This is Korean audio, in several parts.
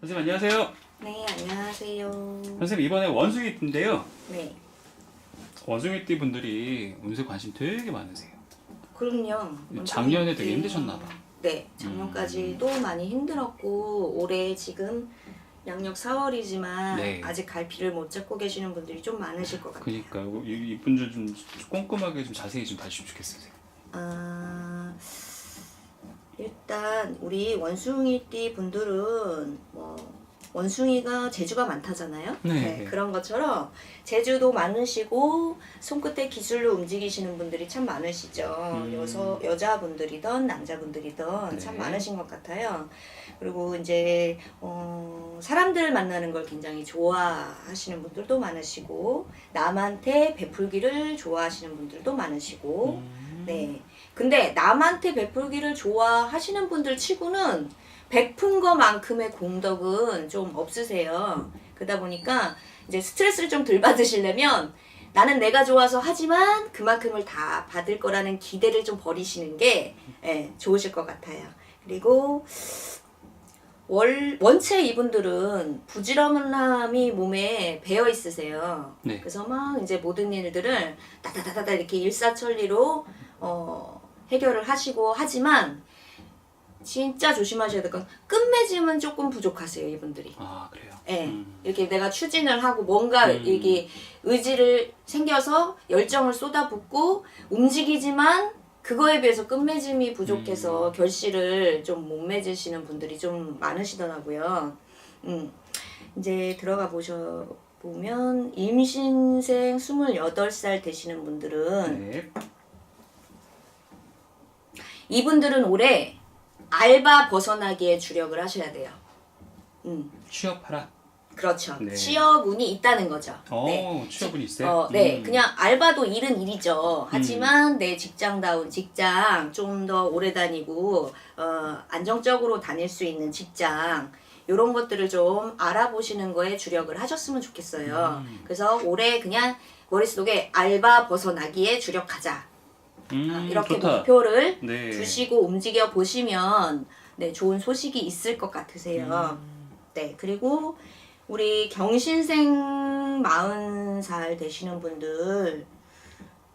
선생님 안녕하세요. 네, 안녕하세요. 선생님 이번에 원숭이띠인데요. 네, 원숭이띠 분들이 운세 관심 되게 많으세요. 그럼요. 작년에 되게 네. 힘드셨나 봐. 네, 작년까지도 많이 힘들었고 올해 지금 양력 4월이지만 네. 아직 갈피를 못 잡고 계시는 분들이 좀 많으실 것 같아요. 그러니까 이- 이분들 좀 꼼꼼하게 좀 자세히 좀 봐주시면 좋겠어요. 아, 일단 우리 원숭이띠 분들은 뭐 원숭이가 재주가 많다잖아요. 네. 그런 것처럼 재주도 많으시고 손끝에 기술로 움직이시는 분들이 참 많으시죠. 음. 여서 여자분들이든 남자분들이든 참 네. 많으신 것 같아요. 그리고 이제 어, 사람들을 만나는 걸 굉장히 좋아하시는 분들도 많으시고 남한테 베풀기를 좋아하시는 분들도 많으시고 음. 네. 근데 남한테 베풀기를 좋아하시는 분들 치고는 베푼 것만큼의 공덕은 좀 없으세요. 그러다 보니까 이제 스트레스를 좀 덜 받으시려면 나는 내가 좋아서 하지만 그만큼을 다 받을 거라는 기대를 좀 버리시는 게 예, 좋으실 것 같아요. 그리고 월, 원체 이분들은 부지런함이 몸에 배어 있으세요. 네. 그래서 막 이제 모든 일들을 따다다다다 이렇게 일사천리로 어, 해결을 하시고 하지만 진짜 조심하셔야 될 건 끝맺음은 조금 부족하세요 이분들이. 아 그래요. 예. 음. 이렇게 내가 추진을 하고 뭔가 음. 이게 의지를 생겨서 열정을 쏟아붓고 움직이지만 그거에 비해서 끝맺음이 부족해서 음. 결실을 좀 못 맺으시는 분들이 좀 많으시더라고요. 음. 이제 들어가 보셔 보면 임신생 28살 되시는 분들은 네. 이분들은 올해 알바 벗어나기에 주력을 하셔야 돼요. 음. 취업하라. 그렇죠. 네. 취업 운이 있다는 거죠. 어 네. 취업은 있어요. 어, 네. 음. 그냥 알바도 일은 일이죠. 하지만 내 직장다운 직장 좀 더 오래 다니고 어, 안정적으로 다닐 수 있는 직장 이런 것들을 좀 알아보시는 거에 주력을 하셨으면 좋겠어요. 음. 그래서 올해 그냥 머릿속에 알바 벗어나기에 주력하자. 음, 아, 이렇게 좋다. 목표를 네. 두시고 움직여 보시면 네, 좋은 소식이 있을 것 같으세요. 음. 네, 그리고 우리 경신생 40살 되시는 분들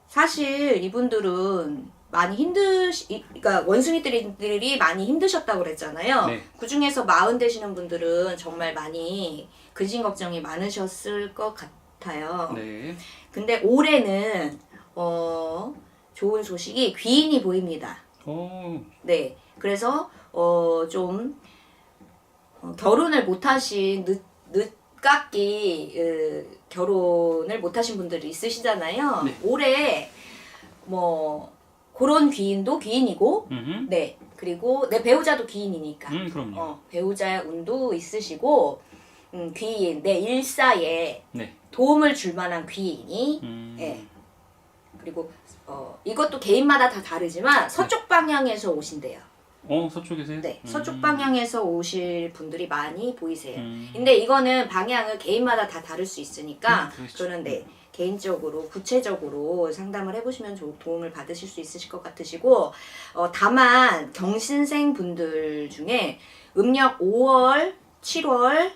사실 이분들은 많이 힘드시 이- 그러니까 원숭이들이 많이 힘드셨다고 그랬잖아요. 네. 그 중에서 마흔 되시는 분들은 정말 많이 근심 걱정이 많으셨을 것 같아요. 네. 근데 올해는 어 좋은 소식이 귀인이 보입니다. 어 네. 그래서 어 좀 어, 결혼을 못 하신 늦 늦깎이 으, 결혼을 못 하신 분들이 있으시잖아요. 네. 올해 뭐 그런 귀인도 귀인이고 음. 네. 그리고 내 배우자도 귀인이니까. 음 그럼요. 어, 배우자 운도 있으시고 음, 귀인 내 일사에 네. 도움을 줄 만한 귀인이 음. 예. 그리고 어, 이것도 개인마다 다 다르지만 서쪽 방향에서 오신대요. 어 서쪽에서요? 네, 음. 서쪽 방향에서 오실 분들이 많이 보이세요. 음. 근데 이거는 방향을 개인마다 다 다를 수 있으니까 음, 그렇죠. 네 개인적으로 구체적으로 상담을 해보시면 조- 도움을 받으실 수 있으실 것 같으시고 어, 다만 경신생 분들 중에 음력 5월, 7월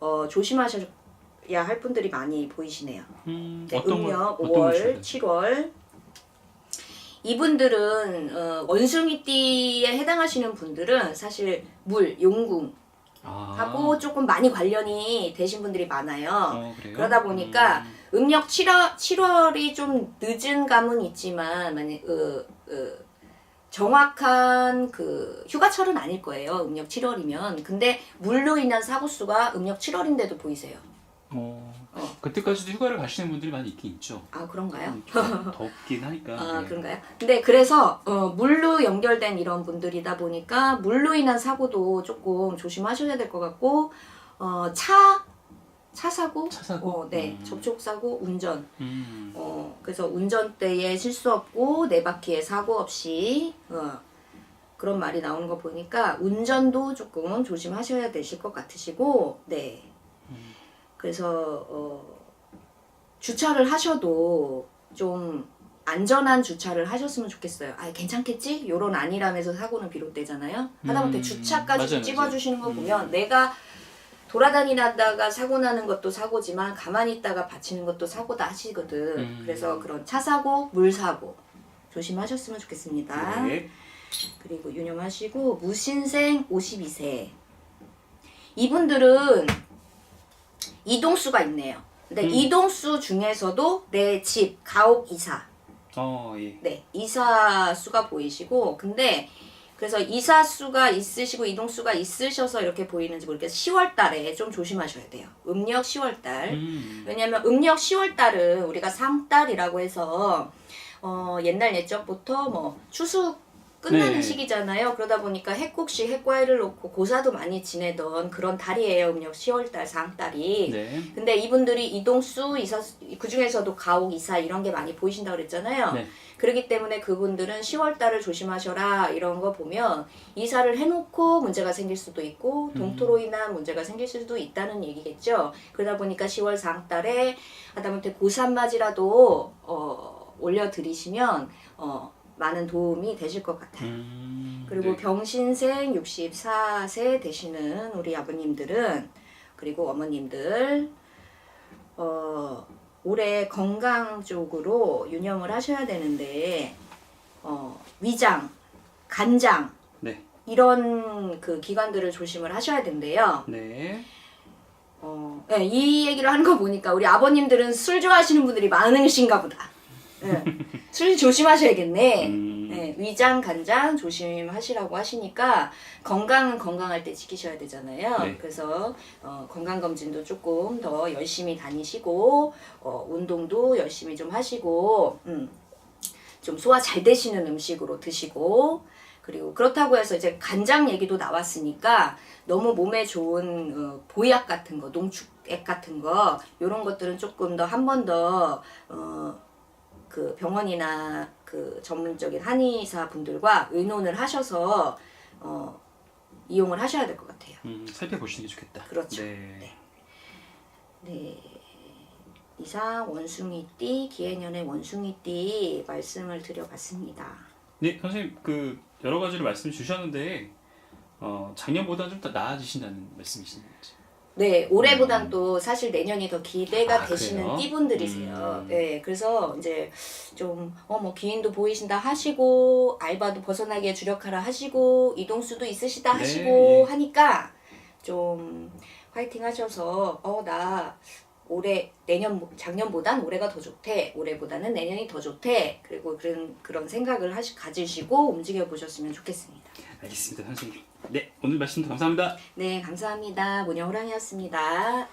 어, 조심하셔 야 할 분들이 많이 보이시네요. 음, 네, 어떤 걸 음력 걸 5월, 주셔야 7월 이분들은 어, 원숭이띠에 해당하시는 분들은 사실 물, 용궁 아. 하고 조금 많이 관련이 되신 분들이 많아요. 어? 그러다 보니까 음. 음력 7월, 7월이 좀 늦은 감은 있지만 만약 어, 어, 정확한 그 휴가철은 아닐 거예요. 음력 7월이면. 근데 물로 인한 사고 수가 음력 7월인데도 보이세요. 어, 어. 그때까지도 휴가를 가시는 분들이 많이 있긴 있죠. 아 그런가요? 음, 좀 덥긴 하니까. 아 네. 그런가요? 근데 그래서 어, 물로 연결된 이런 분들이다 보니까 물로 인한 사고도 조금 조심하셔야 될 것 같고 어, 차, 차 사고, 차 사고? 어, 네 음. 접촉 사고, 운전. 음. 어, 그래서 운전대에 실수 없고 네 바퀴에 사고 없이 어, 그런 말이 나오는 거 보니까 운전도 조금 조심하셔야 되실 것 같으시고 네. 음. 그래서 어, 주차를 하셔도 좀 안전한 주차를 하셨으면 좋겠어요. 아 괜찮겠지? 요런 안일함에서 사고는 비롯되잖아요. 하다못해 음, 주차까지 맞아요, 찍어주시는 거 맞아요. 보면 내가 돌아다니다가 사고 나는 것도 사고지만 가만히 있다가 받치는 것도 사고다 하시거든. 음. 그래서 그런 차 사고, 물 사고 조심하셨으면 좋겠습니다. 네. 그리고 유념하시고 무신생 52세 이분들은 이동수가 있네요. 근데 음. 이동수 중에서도 내 집 가옥 이사 어, 예. 네 이사 수가 보이시고 근데 그래서 이사 수가 있으시고 이동 수가 있으셔서 이렇게 보이는지 모르겠어요. 10월 달에 좀 조심하셔야 돼요. 음력 10월 달. 음. 왜냐면 음력 10월 달은 우리가 상달이라고 해서 어, 옛날 예적부터 뭐 추수 끝나는 네. 시기잖아요. 그러다 보니까 해국시 해과일을 놓고 고사도 많이 지내던 그런 달이에요. 음력 10월 달 상달이. 네. 근데 이분들이 이동수 이사 그 중에서도 가옥 이사 이런 게 많이 보이신다고 그랬잖아요. 네. 그렇기 때문에 그분들은 10월 달을 조심하셔라 이런 거 보면 이사를 해놓고 문제가 생길 수도 있고 동토로 인한 문제가 생길 수도 있다는 얘기겠죠. 그러다 보니까 10월 상달에 하다못해 고산맞이라도 어, 올려드리시면 어, 많은 도움이 되실 것 같아요. 음. 그리고 네. 병신생 64세 되시는 우리 아버님들은 그리고 어머님들 어 올해 건강 쪽으로 유념을 하셔야 되는데 어 위장, 간장 네. 이런 그 기관들을 조심을 하셔야 된대요. 네. 어, 네, 이 얘기를 하는 거 보니까 우리 아버님들은 술 좋아하시는 분들이 많으신가 보다. 네. 술 조심하셔야겠네. 음. 네, 위장, 간장 조심하시라고 하시니까 건강은 건강할 때 지키셔야 되잖아요. 네. 그래서 어, 건강 검진도 조금 더 열심히 다니시고 어, 운동도 열심히 좀 하시고 음, 좀 소화 잘 되시는 음식으로 드시고 그리고 그렇다고 해서 이제 간장 얘기도 나왔으니까 너무 몸에 좋은 어, 보약 같은 거, 농축액 같은 거 이런 것들은 조금 더 한 번더 어, 그 병원이나 그 전문적인 한의사 분들과 의논을 하셔서 어, 이용을 하셔야 될 것 같아요. 음, 살펴보시는 게 좋겠다. 그렇죠. 네. 네. 이상 원숭이띠 기해년의 원숭이띠 말씀을 드려봤습니다. 네, 선생님 그 여러 가지를 말씀 주셨는데 어, 작년보다 좀 더 나아지신다는 말씀이신 거죠? 네, 올해보단 또 사실 내년이 더 기대가 아, 되시는 그래요? 띠분들이세요. 음. 네, 그래서 이제 좀, 어, 뭐, 기인도 보이신다 하시고, 알바도 벗어나기에 주력하라 하시고, 이동수도 있으시다 네, 하시고, 예. 하니까 좀 화이팅 하셔서, 어, 나 올해, 내년, 작년보단 올해가 더 좋대. 올해보다는 내년이 더 좋대. 그리고 그런, 그런 생각을 하시, 가지시고 움직여 보셨으면 좋겠습니다. 알겠습니다, 선생님. 네, 오늘 말씀도 감사합니다. 네, 감사합니다. 문영 호랑이였습니다.